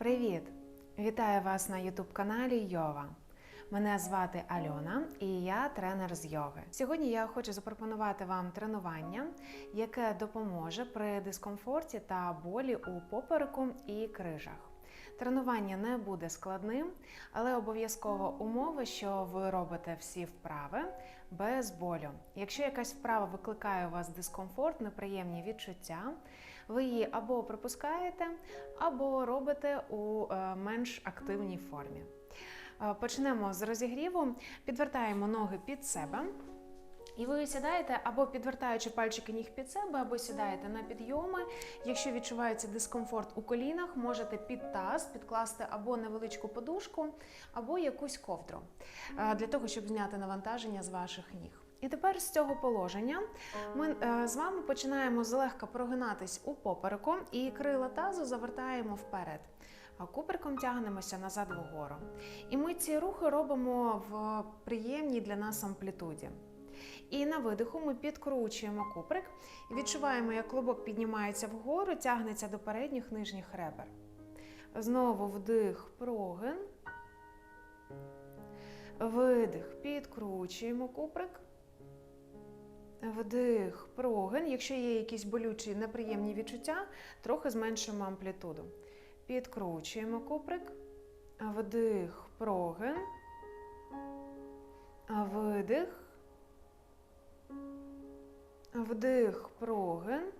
Привіт! Вітаю вас на youtube каналі Йова. Мене звати Альона і я тренер з йоги. Сьогодні я хочу запропонувати вам тренування, яке допоможе при дискомфорті та болі у попереку і крижах. Тренування не буде складним, але обов'язково умова, що ви робите всі вправи без болю. Якщо якась вправа викликає у вас дискомфорт, неприємні відчуття, ви її або пропускаєте, або робите у е, менш активній формі. Е, Почнемо з розігріву. Підвертаємо ноги під себе. І ви сідаєте або підвертаючи пальчики ніг під себе, або сідаєте на підйоми. Якщо відчувається дискомфорт у колінах, можете під таз підкласти або невеличку подушку, або якусь ковдру е, для того, щоб зняти навантаження з ваших ніг. І тепер з цього положення ми е, з вами починаємо злегка прогинатись у попереку і крила тазу завертаємо вперед. А куперком тягнемося назад вгору. І ми ці рухи робимо в приємній для нас амплітуді. І на видиху ми підкручуємо куприк і відчуваємо, як клубок піднімається вгору, тягнеться до передніх нижніх ребер. Знову вдих, прогин. Видих, підкручуємо куприк. Вдих, прогин. Якщо є якісь болючі неприємні відчуття, трохи зменшуємо амплітуду. Підкручуємо куприк. Вдих, прогин. Видих. Вдих, прогин.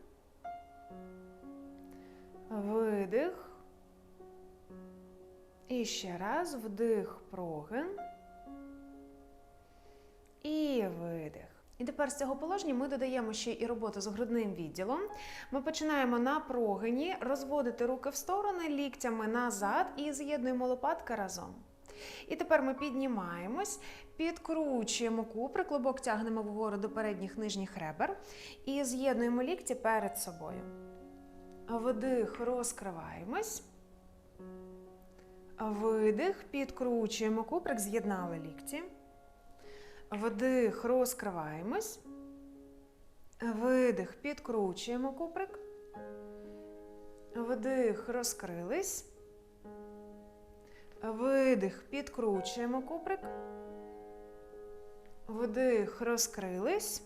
Видих. І ще раз вдих, прогин. І видих. І тепер з цього положення ми додаємо ще і роботу з грудним відділом. Ми починаємо на прогині розводити руки в сторони, ліктями назад і з'єднуємо лопатки разом. І тепер ми піднімаємось, підкручуємо купри, клубок тягнемо вгору до передніх нижніх ребер і з'єднуємо лікті перед собою. Вдих, розкриваємось. Видих, підкручуємо куприк, з'єднали лікті. Вдих, розкриваємось. Видих, підкручуємо куприк. Вдих, розкрились. Видих, підкручуємо куприк. Вдих, розкрились.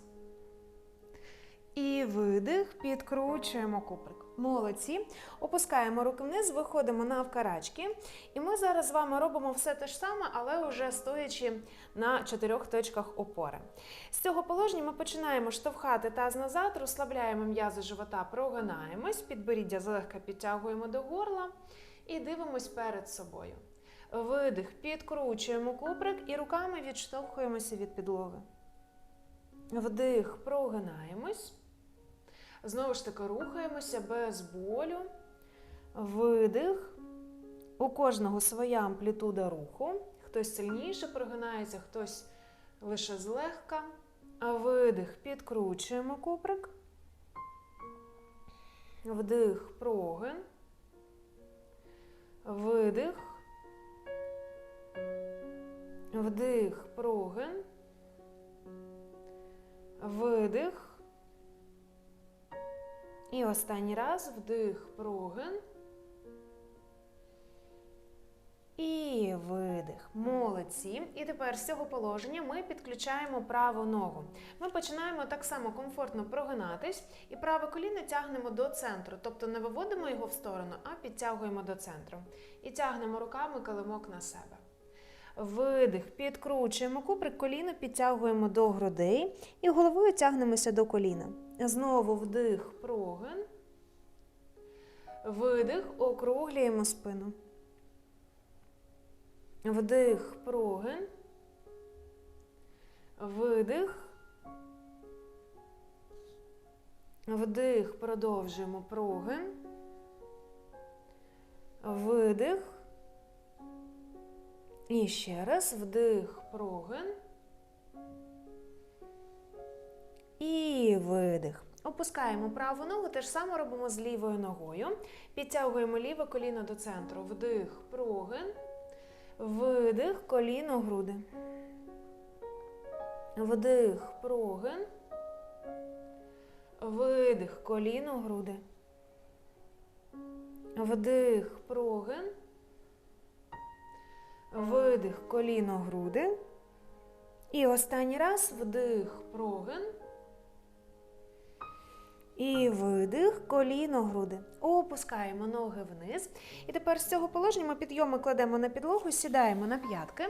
І видих, підкручуємо куприк. Молодці. Опускаємо руки вниз, виходимо навкарачки. І ми зараз з вами робимо все те ж саме, але вже стоячи на чотирьох точках опори. З цього положення ми починаємо штовхати таз назад, розслабляємо м'язи живота, прогинаємось, підборіддя злегка підтягуємо до горла і дивимось перед собою. Видих, підкручуємо куприк і руками відштовхуємося від підлоги. Вдих, прогинаємось. Знову ж таки, рухаємося без болю. Видих. У кожного своя амплітуда руху. Хтось сильніше прогинається, хтось лише злегка. Видих, підкручуємо куприк. Вдих, прогин. Видих. Вдих, прогин. Видих. І останній раз вдих, прогин. І видих. Молодці. І тепер з цього положення ми підключаємо праву ногу. Ми починаємо так само комфортно прогинатись, і праве коліно тягнемо до центру. Тобто не виводимо його в сторону, а підтягуємо до центру. І тягнемо руками килимок на себе. Видих, підкручуємо куприк, коліно підтягуємо до грудей і головою тягнемося до коліна. Знову вдих, прогин. Видих, округлюємо спину. Вдих, прогин. Видих. Вдих, продовжуємо прогин. Видих. І ще раз вдих, прогин. І видих. Опускаємо праву ногу, те ж саме робимо з лівою ногою. Підтягуємо ліве коліно до центру. Вдих, прогин. Видих, коліно, груди. Вдих, прогин. Видих, коліно, груди. Вдих, прогин. Видих, коліно, груди. І останній раз вдих, прогин. І видих, коліно, груди. Опускаємо ноги вниз. І тепер з цього положення ми підйоми кладемо на підлогу, сідаємо на п'ятки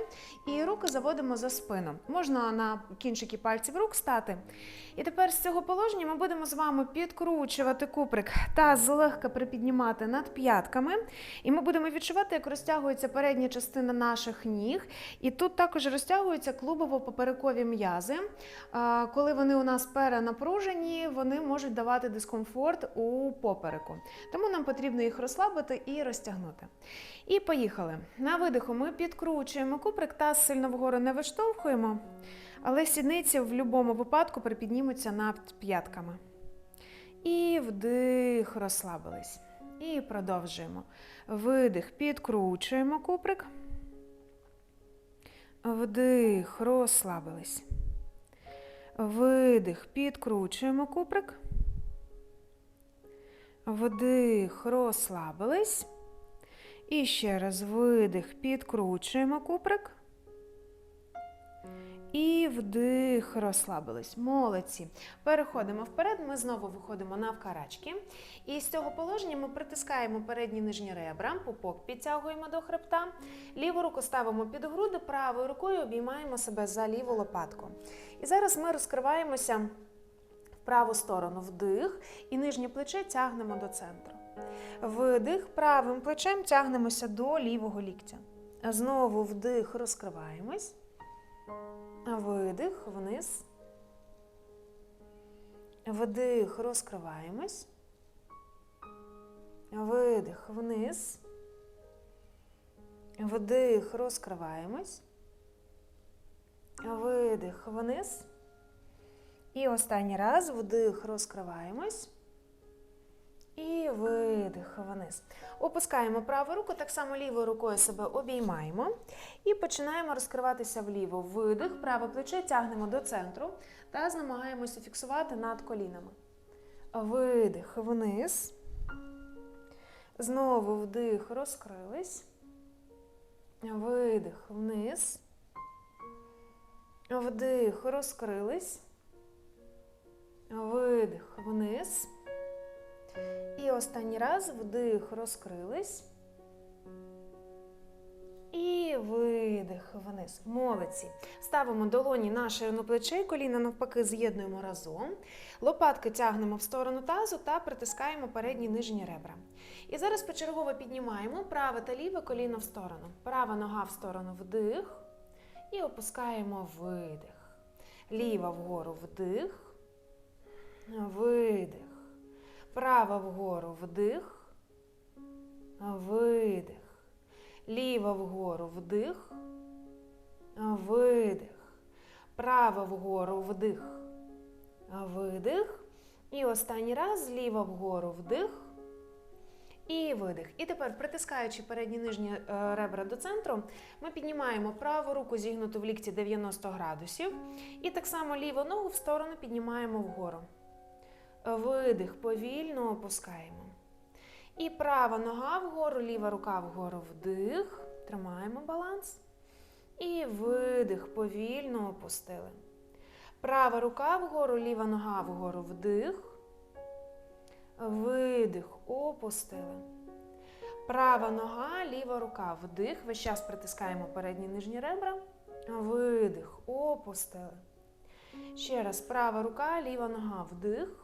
і руки заводимо за спину. Можна на кінчики пальців рук стати. І тепер з цього положення ми будемо з вами підкручувати куприк та злегка припіднімати над п'ятками. І ми будемо відчувати, як розтягується передня частина наших ніг. І тут також розтягуються клубово-поперекові м'язи. Коли вони у нас перенапружені, вони можуть давати дискомфорт у попереку. Тому нам потрібно їх розслабити і розтягнути. І поїхали. На видиху ми підкручуємо куприк, таз сильно вгору не виштовхуємо, але сідниці в будь-якому випадку припіднімуться над п'ятками. І вдих, розслабились. І продовжуємо. Видих, підкручуємо куприк. Вдих, розслабились. Видих, підкручуємо куприк. Вдих, розслабились. І ще раз видих, підкручуємо куприк. І вдих, розслабились. Молодці. Переходимо вперед. Ми знову виходимо навкарачки. І з цього положення ми притискаємо передні нижні ребра, пупок підтягуємо до хребта. Ліву руку ставимо під груди, правою рукою обіймаємо себе за ліву лопатку. І зараз ми розкриваємося праву сторону. Вдих і нижнє плече тягнемо до центру. Видих, правим плечем тягнемося до лівого ліктя. Знову вдих, розкриваємось. Видих вниз. Вдих, розкриваємось. Видих вниз. Вдих, розкриваємось. Видих вниз. І останній раз вдих, розкриваємось. І видих вниз. Опускаємо праву руку, так само лівою рукою себе обіймаємо. І починаємо розкриватися вліво. Видих, праве плече тягнемо до центру та намагаємося фіксувати над колінами. Видих вниз. Знову вдих, розкрились. Видих вниз. Вдих, розкрились. Видих вниз. І останній раз вдих, розкрились. І видих вниз. Молодці. Ставимо долоні на ширину плечей, коліна навпаки з'єднуємо разом. Лопатки тягнемо в сторону тазу та притискаємо передні нижні ребра. І зараз почергово піднімаємо праве та ліве коліно в сторону. Права нога в сторону вдих. І опускаємо видих. Ліва вгору вдих. Видих. Права вгору вдих, видих. Ліва вгору вдих, видих. Права вгору вдих, видих. І останній раз зліва вгору вдих і видих. І тепер, притискаючи передні нижні е, ребра до центру, ми піднімаємо праву руку зігнуту в лікті 90 градусів. І так само ліву ногу в сторону піднімаємо вгору. Видих, повільно опускаємо. І права нога вгору, ліва рука вгору вдих. Тримаємо баланс. І видих, повільно опустили. Права рука вгору, ліва нога вгору вдих. Видих, опустили. Права нога, ліва рука вдих. Весь час притискаємо передні нижні ребра. Видих, опустили. Ще раз права рука, ліва нога вдих.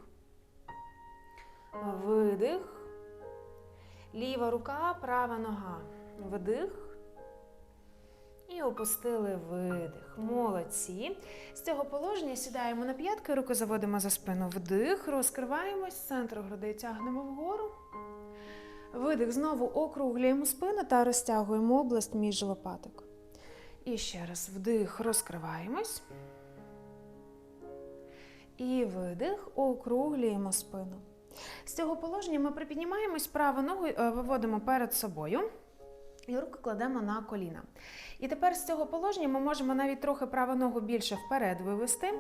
Видих. Ліва рука, права нога. Вдих. І опустили видих. Молодці. З цього положення сідаємо на п'ятки, руку заводимо за спину. Вдих. Розкриваємось, з центру грудей тягнемо вгору. Видих. Знову округлюємо спину та розтягуємо область між лопаток. І ще раз вдих, розкриваємось. І видих, округлюємо спину. З цього положення ми припіднімаємось, праву ногу е, виводимо перед собою і руки кладемо на коліна. І тепер з цього положення ми можемо навіть трохи праву ногу більше вперед вивести,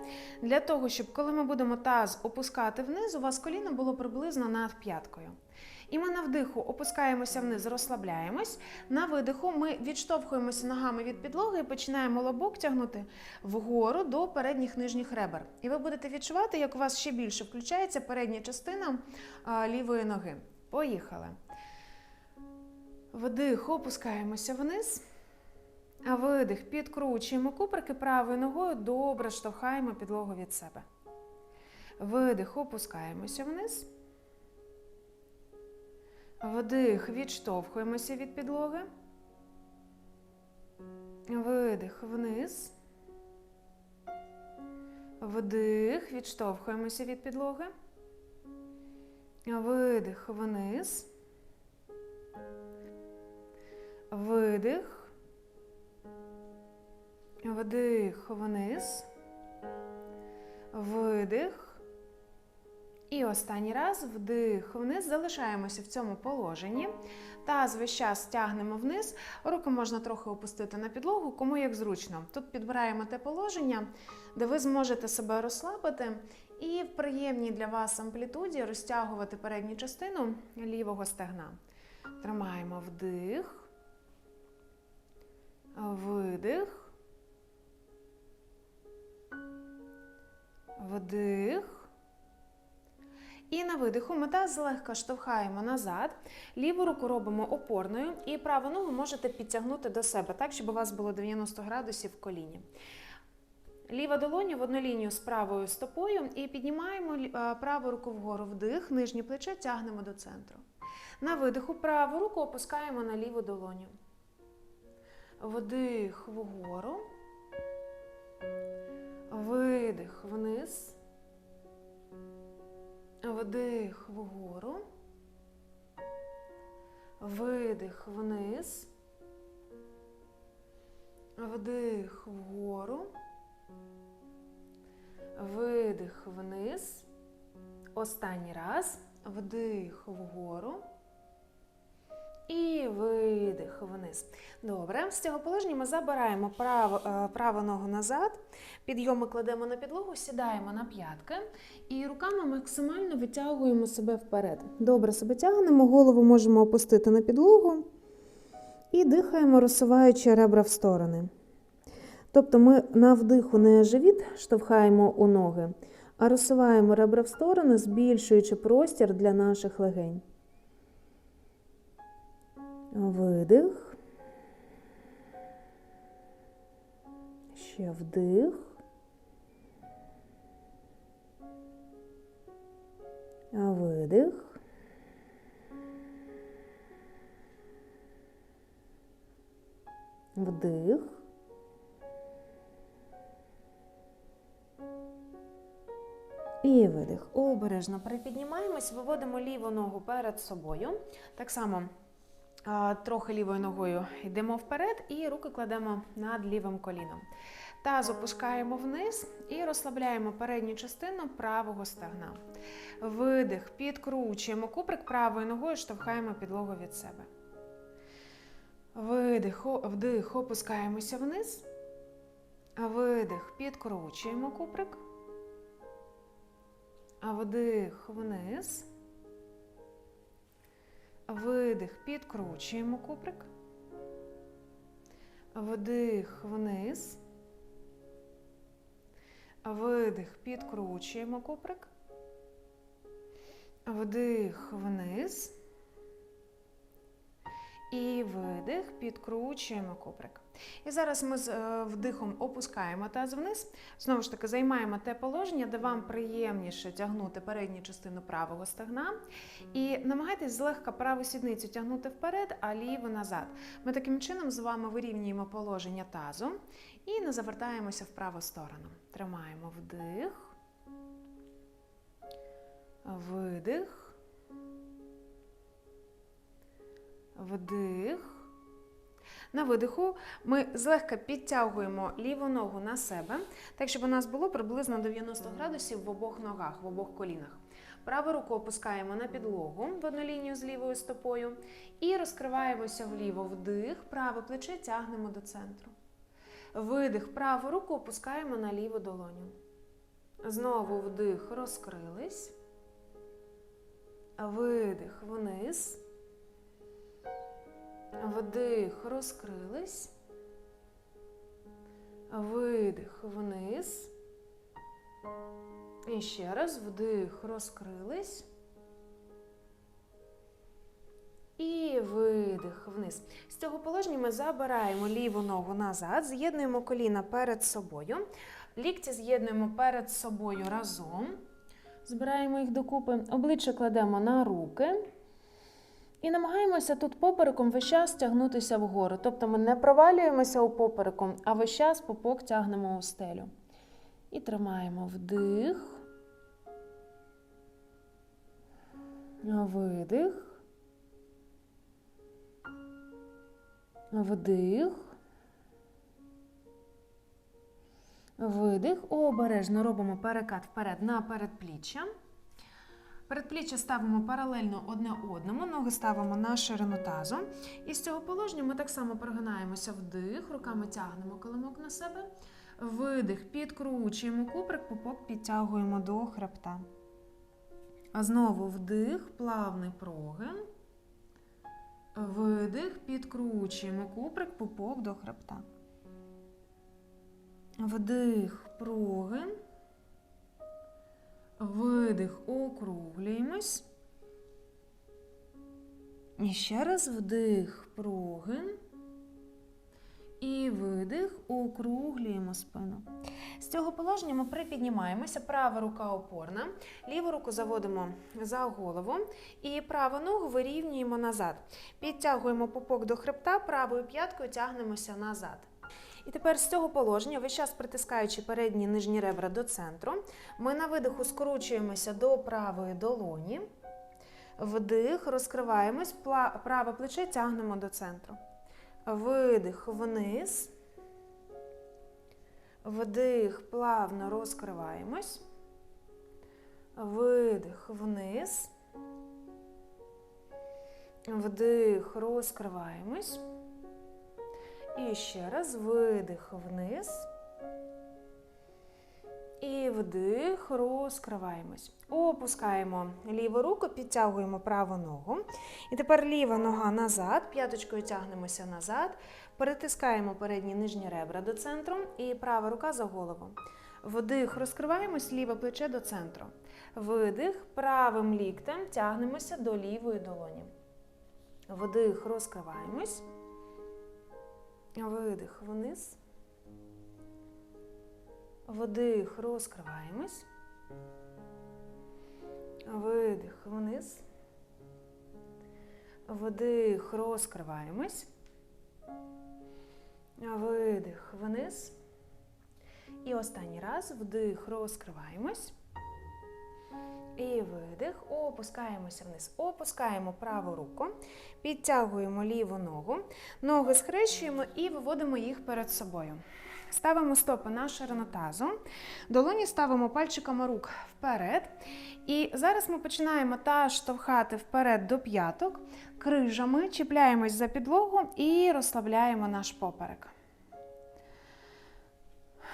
для того, щоб коли ми будемо таз опускати вниз, у вас коліно було приблизно над п'яткою. І ми на вдиху опускаємося вниз, розслабляємось. На видиху ми відштовхуємося ногами від підлоги і починаємо лобок тягнути вгору до передніх нижніх ребер. І ви будете відчувати, як у вас ще більше включається передня частина лівої ноги. Поїхали. Вдих, опускаємося вниз. Видих, підкручуємо куприки правою ногою, добре штовхаємо підлогу від себе. Видих, опускаємося вниз. Вдих, відштовхуємося від підлоги. Видих вниз. Вдих, відштовхуємося від підлоги. Видих вниз. Видих. Вдих вниз. Видих. І останній раз вдих вниз. Залишаємося в цьому положенні. Таз весь час тягнемо вниз. Руки можна трохи опустити на підлогу, кому як зручно. Тут підбираємо те положення, де ви зможете себе розслабити і в приємній для вас амплітуді розтягувати передню частину лівого стегна. Тримаємо вдих, видих, вдих. І на видиху ми таз злегка штовхаємо назад, ліву руку робимо опорною і праву ногу можете підтягнути до себе, так, щоб у вас було 90 градусів в коліні. Ліва долоня в одну лінію з правою стопою і піднімаємо е, праву руку вгору вдих, нижнє плече тягнемо до центру. На видиху праву руку опускаємо на ліву долоню. Вдих вгору, видих вниз. Вдих вгору, видих вниз, вдих вгору, видих вниз. Останній раз. Вдих вгору. І видих вниз. Добре, з цього положення ми забираємо праву, е, праву ногу назад, підйоми кладемо на підлогу, сідаємо на п'ятки і руками максимально витягуємо себе вперед. Добре себе тягнемо, голову можемо опустити на підлогу і дихаємо, розсуваючи ребра в сторони. Тобто ми на вдиху не живіт штовхаємо у ноги, а розсуваємо ребра в сторони, збільшуючи простір для наших легень. Видих. Ще вдих. Видих. Вдих. І видих. Обережно припіднімаємось, виводимо ліву ногу перед собою. Так само трохи лівою ногою йдемо вперед і руки кладемо над лівим коліном. Таз опускаємо вниз і розслабляємо передню частину правого стегна. Видих, підкручуємо куприк правою ногою, штовхаємо підлогу від себе. Видих, вдих, опускаємося вниз. Видих, підкручуємо куприк. Вдих вниз. Видих, підкручуємо куприк. Вдих вниз. Видих, підкручуємо куприк. Вдих вниз. І видих, підкручуємо куприк. І зараз ми з е, вдихом опускаємо таз вниз. Знову ж таки, займаємо те положення, де вам приємніше тягнути передню частину правого стегна. І намагайтесь злегка праву сідницю тягнути вперед, а ліву назад. Ми таким чином з вами вирівнюємо положення тазу і не завертаємося в праву сторону. Тримаємо вдих, видих. Вдих. На видиху ми злегка підтягуємо ліву ногу на себе, так щоб у нас було приблизно 90 градусів в обох ногах, в обох колінах. Праву руку опускаємо на підлогу в одну лінію з лівою стопою і розкриваємося вліво вдих, праве плече тягнемо до центру. Видих, праву руку опускаємо на ліву долоню. Знову вдих, розкрились. Видих вниз. Вдих, розкрились. Видих вниз. І ще раз вдих, розкрились. І видих вниз. З цього положення ми забираємо ліву ногу назад, з'єднуємо коліна перед собою. Лікті з'єднуємо перед собою разом. Збираємо їх докупи, обличчя кладемо на руки. І намагаємося тут попереком весь час тягнутися вгору. Тобто ми не провалюємося у попереком, а весь час попок тягнемо у стелю. І тримаємо вдих. Видих. Вдих. Видих. Обережно робимо перекат вперед на передпліччя. Передпліччя ставимо паралельно одне одному, ноги ставимо на ширину тазу. І з цього положення ми так само прогинаємося вдих, руками тягнемо килимок на себе. Видих, підкручуємо куприк, пупок підтягуємо до хребта. А знову вдих, плавний прогин. Видих, підкручуємо куприк, пупок до хребта. Вдих, прогин. Видих, округлюємось. І ще раз вдих, прогин. І видих, округлюємо спину. З цього положення ми припіднімаємося, права рука опорна, ліву руку заводимо за голову і праву ногу вирівнюємо назад. Підтягуємо пупок до хребта, правою п'яткою тягнемося назад. І тепер з цього положення, весь час притискаючи передні нижні ребра до центру, ми на видиху скручуємося до правої долоні. Вдих, розкриваємось, праве плече тягнемо до центру. Видих вниз. Вдих, плавно розкриваємось. Видих вниз. Вдих, розкриваємось. І ще раз видих вниз. І вдих, розкриваємось. Опускаємо ліву руку, підтягуємо праву ногу. І тепер ліва нога назад, п'яточкою тягнемося назад, перетискаємо передні нижні ребра до центру і права рука за голову. Вдих, розкриваємось, ліве плече до центру. Видих, правим ліктем тягнемося до лівої долоні. Вдих, розкриваємось. Видих вниз. Вдих, розкриваємось. Видих вниз. Вдих, розкриваємось. Видих вниз. І останній раз вдих, розкриваємось. І видих, опускаємося вниз. Опускаємо праву руку, підтягуємо ліву ногу, ноги схрещуємо і виводимо їх перед собою. Ставимо стопи на ширину тазу, долоні ставимо пальчиками рук вперед. І зараз ми починаємо таз штовхати вперед до п'яток, крижами, чіпляємось за підлогу і розслабляємо наш поперек.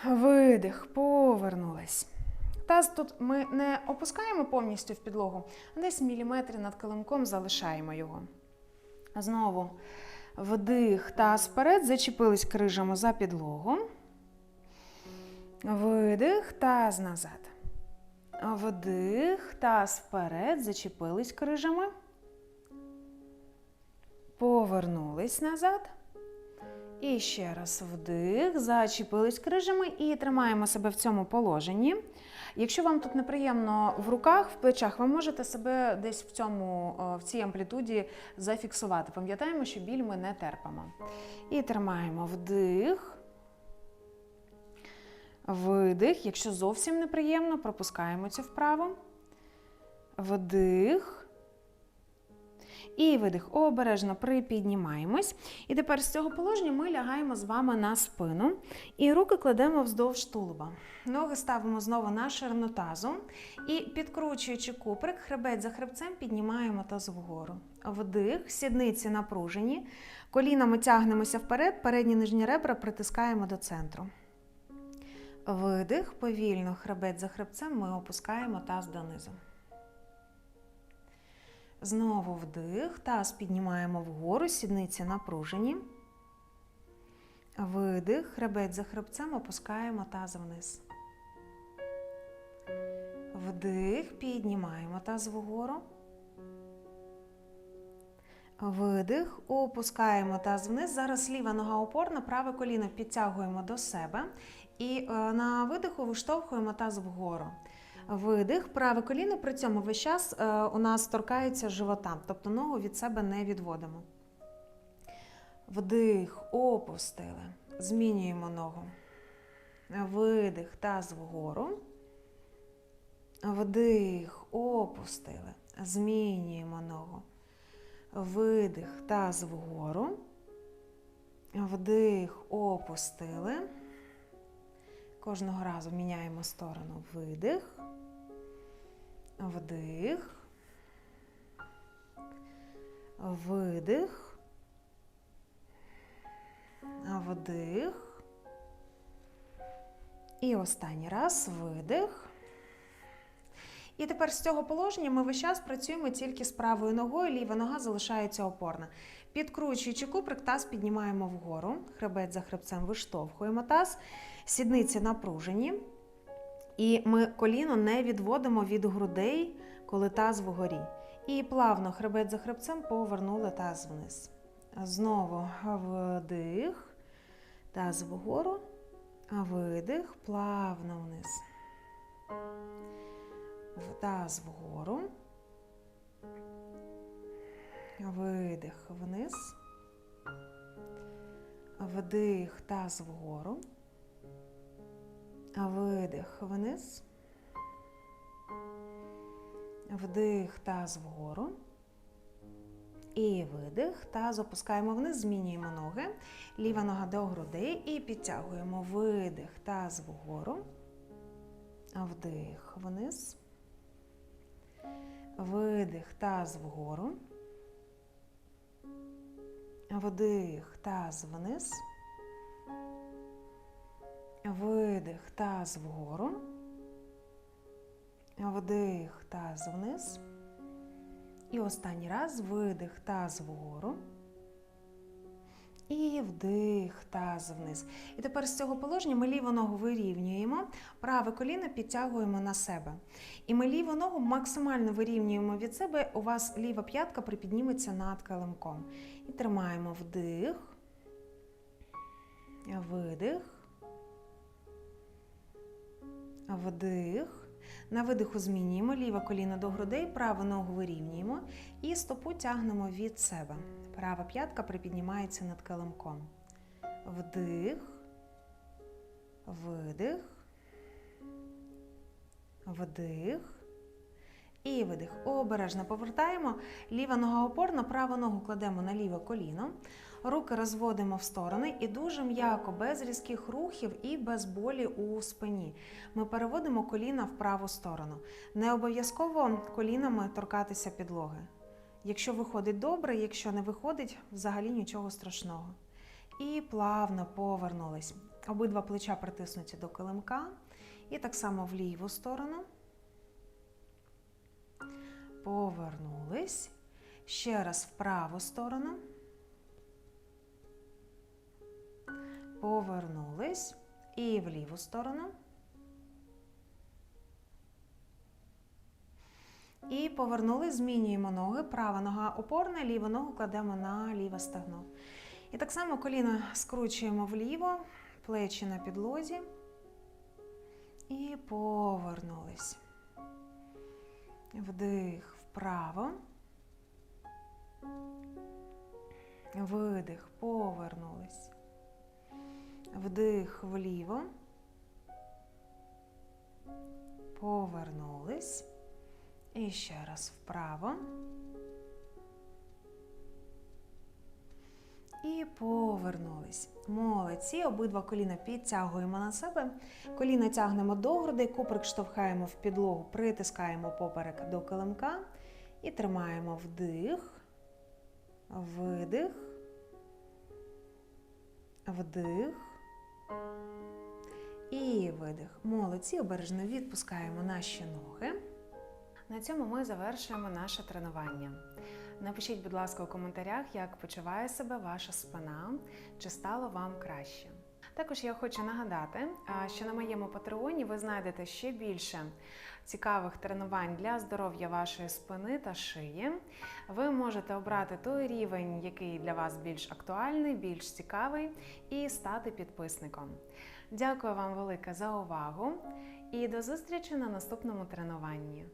Видих, повернулись. Таз тут ми не опускаємо повністю в підлогу, десь міліметри над килимком залишаємо його. Знову вдих, таз вперед, зачепились крижами за підлогу. Видих, таз назад. Вдих, таз вперед, зачепились крижами. Повернулись назад. І ще раз вдих, зачепились крижами і тримаємо себе в цьому положенні. Якщо вам тут неприємно в руках, в плечах, ви можете себе десь в цьому, в цій амплітуді зафіксувати. Пам'ятаємо, що біль ми не терпимо. І тримаємо вдих. Видих. Якщо зовсім неприємно, пропускаємо цю вправу. Вдих. І видих. Обережно припіднімаємось. І тепер з цього положення ми лягаємо з вами на спину. І руки кладемо вздовж тулуба. Ноги ставимо знову на ширину тазу. І підкручуючи куприк, хребець за хребцем піднімаємо таз вгору. Вдих, сідниці напружені. Колінами тягнемося вперед, передні нижні ребра притискаємо до центру. Видих, повільно хребець за хребцем ми опускаємо таз донизу. Знову вдих, таз піднімаємо вгору, сідниці напружені. Видих, хребет за хребцем, опускаємо таз вниз. Вдих, піднімаємо таз вгору. Видих, опускаємо таз вниз. Зараз ліва нога опорна, праве коліно підтягуємо до себе. І е, на видиху виштовхуємо таз вгору. Видих, праве коліно при цьому весь час е, у нас торкається живота, тобто ногу від себе не відводимо. Вдих, опустили. Змінюємо ногу. Видих, таз вгору. Вдих, опустили. Змінюємо ногу. Видих, таз вгору. Вдих, опустили. Кожного разу міняємо сторону. Видих. Вдих. Видих. Вдих. І останній раз видих. І тепер з цього положення ми весь час працюємо тільки з правою ногою, ліва нога залишається опорна. Підкручуючи куприк, таз піднімаємо вгору, хребет за хребцем виштовхуємо таз, сідниці напружені. І ми коліно не відводимо від грудей, коли таз вгорі. І плавно хребет за хребцем повернули таз вниз. Знову вдих, таз вгору, видих, плавно вниз. Таз вгору. Видих вниз. Вдих, таз вгору. Видих вниз. Вдих, таз вгору. І видих. Таз опускаємо вниз, змінюємо ноги. Ліва нога до грудей і підтягуємо видих, таз вгору. Вдих вниз. Видих, таз вгору. Вдих, таз вниз. Видих, таз вгору. Вдих, таз вниз. І останній раз видих, таз вгору. І вдих, таз вниз. І тепер з цього положення ми ліву ногу вирівнюємо, праве коліно підтягуємо на себе. І ми ліву ногу максимально вирівнюємо від себе. У вас ліва п'ятка припідніметься над килимком. І тримаємо вдих, видих. Вдих. На видиху змінюємо ліве коліно до грудей, праву ногу вирівнюємо і стопу тягнемо від себе. Права п'ятка припіднімається над килимком. Вдих, видих, вдих. І видих. Обережно повертаємо. Ліва нога опорна, праву ногу кладемо на ліве коліно. Руки розводимо в сторони і дуже м'яко, без різких рухів і без болі у спині. Ми переводимо коліна в праву сторону. Не обов'язково колінами торкатися підлоги. Якщо виходить добре, якщо не виходить, взагалі нічого страшного. І плавно повернулись. Обидва плеча притиснуті до килимка. І так само в ліву сторону. Повернулись. Ще раз в праву сторону. Повернулись. І в ліву сторону. І повернулись, змінюємо ноги. Права нога опорна, ліву ногу кладемо на ліве стегно. І так само коліно скручуємо вліво, плечі на підлозі. І повернулись. Вдих вправо. Видих, повернулись. Вдих вліво. Повернулись. І ще раз вправо. І повернулись. Молодці. Обидва коліна підтягуємо на себе. Коліна тягнемо до грудей, куприк штовхаємо в підлогу, притискаємо поперек до килимка і тримаємо вдих, видих, вдих. І видих. Молодці. Обережно відпускаємо наші ноги. На цьому ми завершуємо наше тренування. Напишіть, будь ласка, у коментарях, як почуває себе ваша спина, чи стало вам краще. Також я хочу нагадати, що на моєму патреоні ви знайдете ще більше цікавих тренувань для здоров'я вашої спини та шиї. Ви можете обрати той рівень, який для вас більш актуальний, більш цікавий, і стати підписником. Дякую вам велике за увагу і до зустрічі на наступному тренуванні.